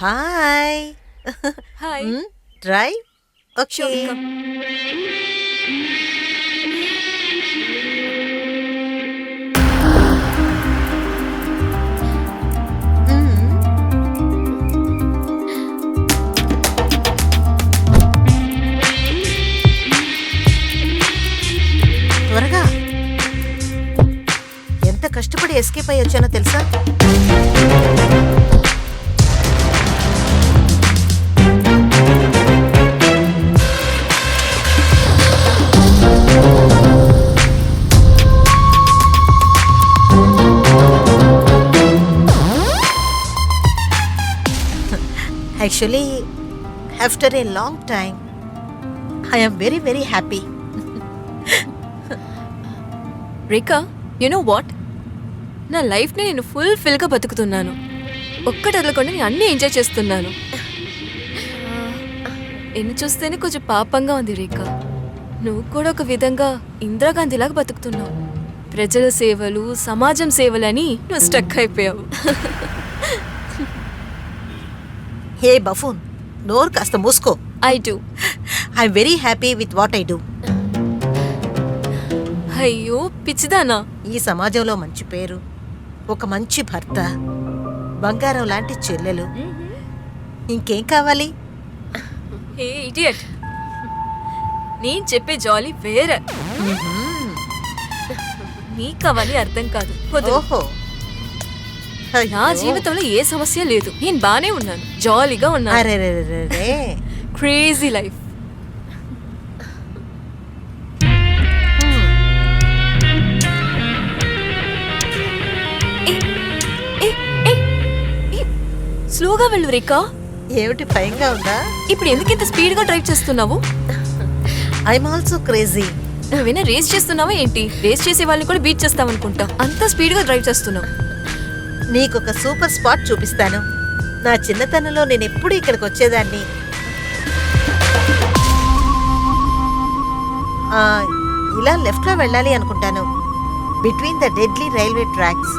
Hi. Hi. Drive? Okay. త్వరగా. ఎంత కష్టపడి ఎస్కేప్ అయ్యి వచ్చానో తెలుసా? Actually after a long time I'm very very happy Rekha you know what నా లైఫ్ని నేను ఫుల్ ఫిల్గా బతుకుతున్నాను. ఒక్కటి వదలకుండా నేను అన్నీ ఎంజాయ్ చేస్తున్నాను. ఎన్ని చూస్తేనే కొంచెం పాపంగా ఉంది రేఖ నువ్వు కూడా ఒక విధంగా ఇందిరాగాంధీలాగా బతుకుతున్నావు. ప్రజల సేవలు సమాజం సేవలని నువ్వు స్టక్ అయిపోయావు. హే బఫూన్ నోరు కాస్త మూసుకో. I do I'm very happy with what I do అయ్యో పిచ్చిదానా? ఈ సమాజంలో మంచి పేరు ఒక మంచి భర్త బంగారం లాంటి చెల్లెలు. ఇంకేం కావాలి? ఇడియట్ నేను చెప్పే జాలీ వేరే. నీకు అవన్నీ అర్థం కాదు. ఓహో. నా జీవితంలో ఏ సమస్య లేదు. నేను బానే ఉన్నాను. జాలీగా ఉన్నాను. క్రేజీ లైఫ్ స్లోగా వెళ్ళు రేఖా. ఏమిటి భయంగా ఉందా? ఇప్పుడు ఎందుకు ఇంత స్పీడ్గా డ్రైవ్ చేస్తున్నావు? ఐఎమ్ ఆల్సో క్రేజీ నువ్వేనా రేస్ చేస్తున్నావా ఏంటి? రేస్ చేసే వాళ్ళని కూడా బీట్ చేస్తావు అనుకుంటా అంత స్పీడ్గా డ్రైవ్ చేస్తున్నావు. నీకు ఒక సూపర్ స్పాట్ చూపిస్తాను. నా చిన్నతనంలో నేను ఎప్పుడు ఇక్కడికి వచ్చేదాన్ని. ఇలా లెఫ్ట్లో వెళ్ళాలి అనుకుంటాను. Between the deadly railway tracks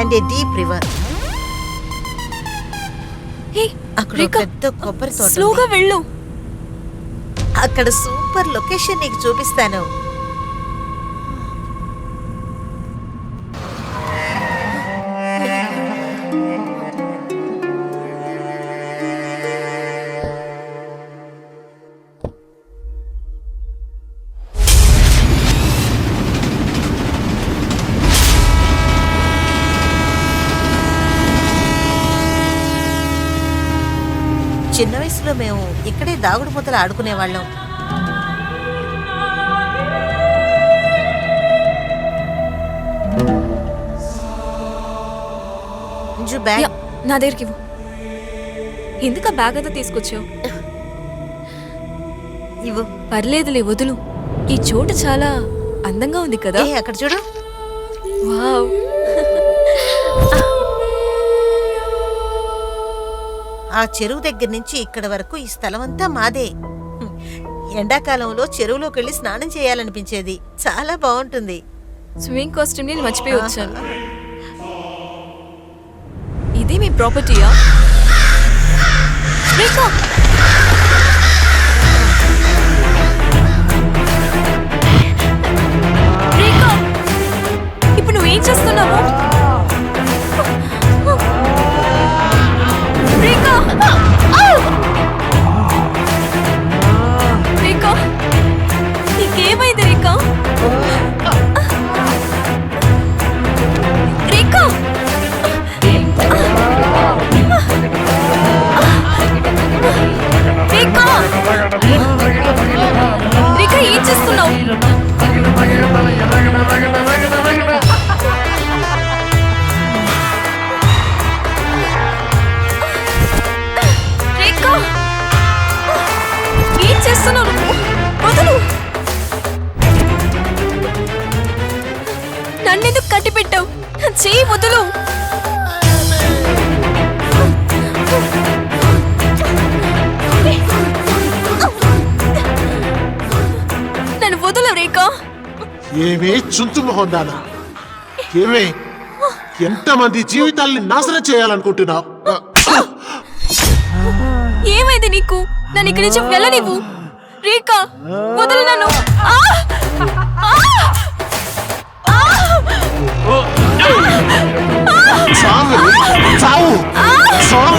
and a deep river అక్కడ పెద్ద కొబ్బరి తోట. స్లోగా వెళ్ళు. అక్కడ సూపర్ లొకేషన్ నీకు చూపిస్తాను. వయసులో మేము ఇక్కడే దాగుడు మూతలు ఆడుకునేవాళ్ళం. బ్యాగ్ నా దగ్గరికి ఇవ్వు. ఎందుకు ఆ బ్యాగ్ అంతా తీసుకొచ్చావు? ఇవ్వు. పర్లేదులే వదులు. ఈ చోటు చాలా అందంగా ఉంది కదా. అక్కడ చూడు. వావ్. ఆ చెరువు దగ్గర నుంచి ఇక్కడ వరకు ఈ స్థలం అంతా మాదే. ఎండాకాలంలో చెరువులోకి వెళ్ళి స్నానం చేయాలనిపించేది. చాలా బాగుంటుంది స్విమ్మింగ్ కాస్ట్యూమ్ నేను మర్చిపోయి వచ్చాను. ఇది మీ ప్రాపర్టీయా? ఇప్పుడు నువ్వేం చేస్తున్నావు? ఏమే చుంచు మొహం దానా ఏమే? ఎంతమంది జీవితాల్ని నాశనం చేయాలనుకుంటున్నావు? నీకు? నన్ను ఇక్కడి నుంచి వెళ్ళనివ్వు. రేఖా వదలు నన్ను. చావు చావు చావు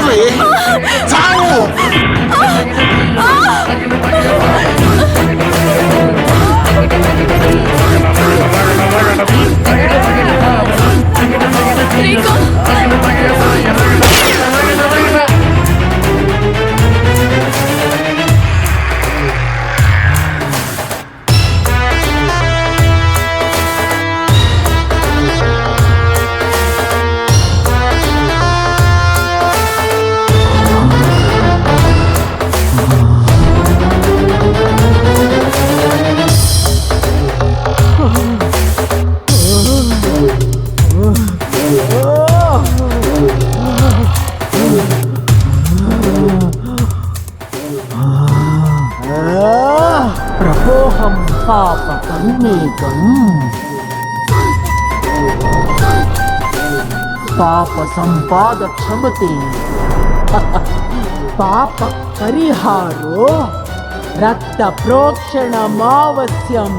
పాప సంపాద క్షమతే పాప పరిహారో రక్త ప్రోక్షణమావశ్యం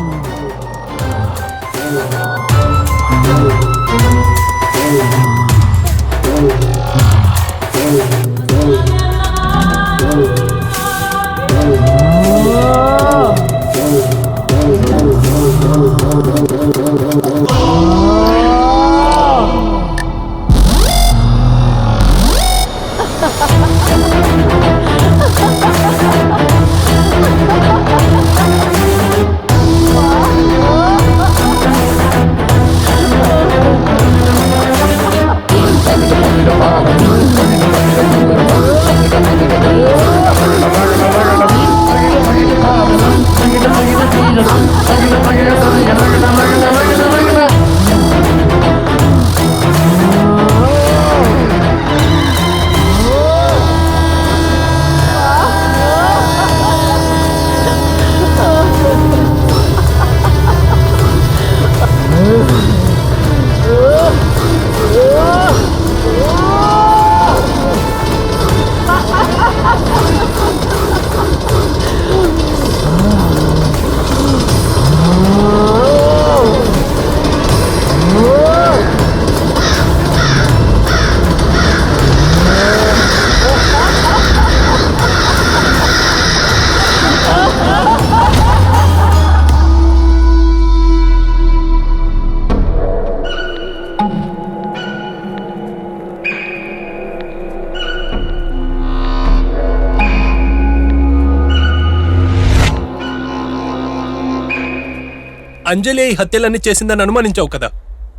అంజలి హత్యలన్నీ చేసిందని అనుమానించావు కదా.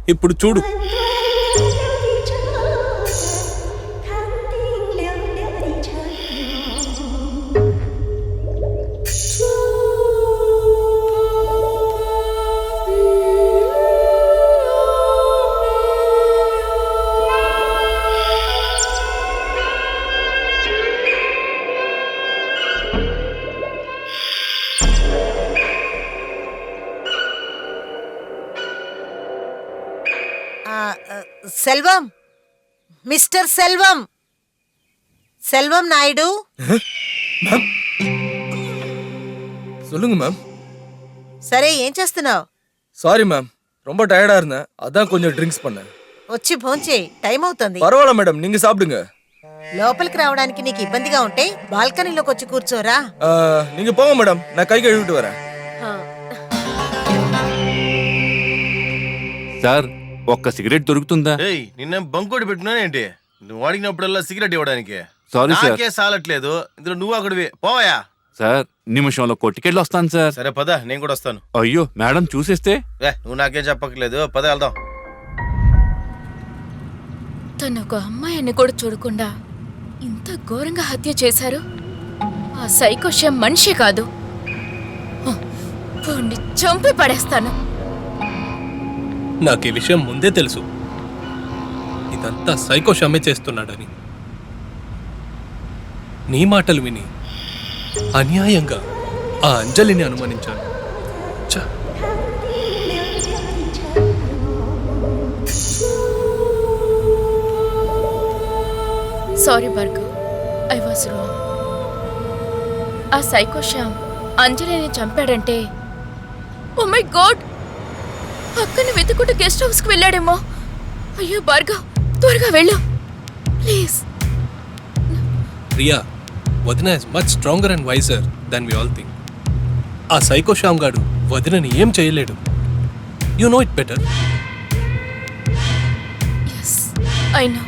ఇప్పుడు చూడు. సెల్వం మిస్టర్ సెల్వం செல்வம் நாயுடு சொல்லுங்க மேம் సరే ఏం చేస్తున్నావు சாரி மேம் ரொம்ப டயர்டா இருந்தேன் அதான் கொஞ்சம் ட்ரிங்க்ஸ் பண்ணேன் వచ్చి భోంచేయి టైం అవుతుంది பரவாயில்ல மேடம் நீங்க சாப்பிடுங்க లోపలికి రావడానికి నీకు ఇబ్బందిగా ఉంటే బాల్కనీలోకి వచ్చి కూర్చోరా ஆ, நீங்க போங்க மேடம் நான் கை கழுவிட்டு வரேன் సార్ ఒక్క సిగరెట్ దొరుకుతుందా? ఏయ్ నిన్న బంకోటి పెట్టుకున్నాను ఏంటి? నువ్వు అడిగినప్పుడల్లా సిగరెట్ ఇవ్వడానికి. సారీ సార్ నాకే సాలట్లేదు. ఇందులో నువ్వు అక్కడివి పోవయా సార్ నిమిషంలో కొట్టుకెళ్ళి వస్తాను సార్. సరే పద. నేను కూడా వస్తాను. అయ్యో మేడం చూసేస్తే? నువ్వు నాకేం చెప్పక్కర్లేదు. పద వెళ్దాం. తను ఒక అమ్మాయిని కూడా చూడకుండా ఇంత ఘోరంగా హత్య చేశారు? ఆ సైకోశం మనిషి కాదు. చంపి పడేస్తాను. నాకు ఈ విషయం ముందే తెలుసు. ఇదంతా సైకో షమ్మే చేస్తున్నాడని. నీ మాటలు విని అన్యాయంగా ఆ అంజలిని అనుమానించాను. Sorry Bhargav I was wrong. ఆ సైకో శ్యామ్ అంజలిని చంపాడంటే ఓ మై గాడ్ అక్కని వెతుకుంటూ గెస్ట్ హౌస్కి వెళ్ళాడేమో. అయ్యో భార్గవ్ త్వరగా వెళ్ళు. ప్లీజ్. ప్రియా వదిన is much stronger and wiser than we all think ఆ సైకో శ్యామ్ గాడు వదినని ఏం చేయలేడు. You know it better I know